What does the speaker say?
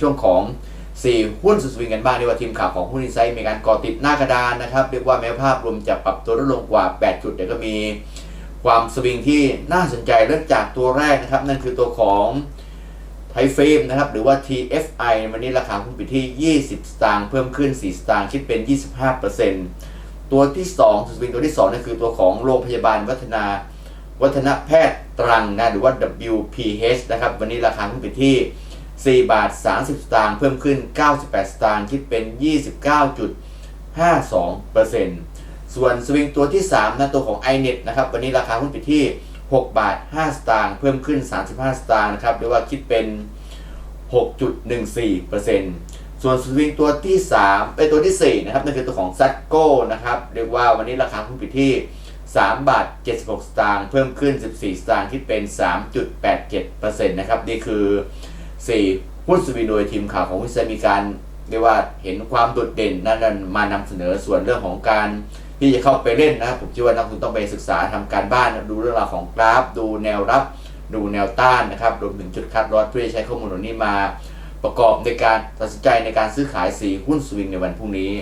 ช่วงของ 4 หุ้นสุดสวิงกันบ้างเรียกว่าทีมข่าวของหุ้นอินไซต์มีการก่อติดหน้ากระดานนะครับ เรียกว่าแม้ภาพรวมจะปรับตัวลดลงกว่า 8 จุด แต่ก็มีความสวิงที่น่าสนใจเริ่มจากตัวแรกนะครับ นั่นคือตัวของไทเฟมนะครับหรือว่า TFI วันนี้ราคาหุ้นปิดที่ 20 สตางค์เพิ่มขึ้น 4 สตางค์คิดเป็น 25%ตัวที่2สุดสวิงตัวที่2นั่นคือตัวของโรงพยาบาลวัฒนาวัฒนแพทย์ตรังนะหรือว่า WPH นะครับวันนี้ราคาหุ้นปิดที่ 4 บาท 30 สตางค์เพิ่มขึ้น 98 สตางค์คิดเป็น 29.52%ส่วนสวิงตัวที่3นะตัวของ iNet นะครับวันนี้ราคาหุ้นปิดที่ 6 บาท 5 สตางค์เพิ่มขึ้น 35 สตางค์นะครับหรือว่าคิดเป็น 6.14%ส่วนสวิงตัวที่3เป็นตัวที่4นะครับนั่นคือตัวของ s a t g o นะครับเรียกว่าวันนี้ราคาหุ้นปิดที่ 3 บาท 76 สตางค์เพิ่มขึ้น 14 สตางค์คิดเป็น 3.87%นะครับนี่คือ 4หุ้นสวีโดยทีมข่าวของวิสัยมีการเรียกว่าเห็นความโดดเด่นนั้นมานำเสนอส่วนเรื่องของการที่จะเข้าไปเล่นนะครับผมคิดว่านักลงทุนต้องไปศึกษาทำการบ้านดูเรื่องราวของกราฟ ดูแนวรับ ดูแนวต้านนะครับรวมถึงจุดคัดลอสเพื่อใช้ข้อมูลเหล่านี้มา ประกอบในการตัดสินใจในการซื้อขายสีหุ้นสวิงในวันพรุ่งนี้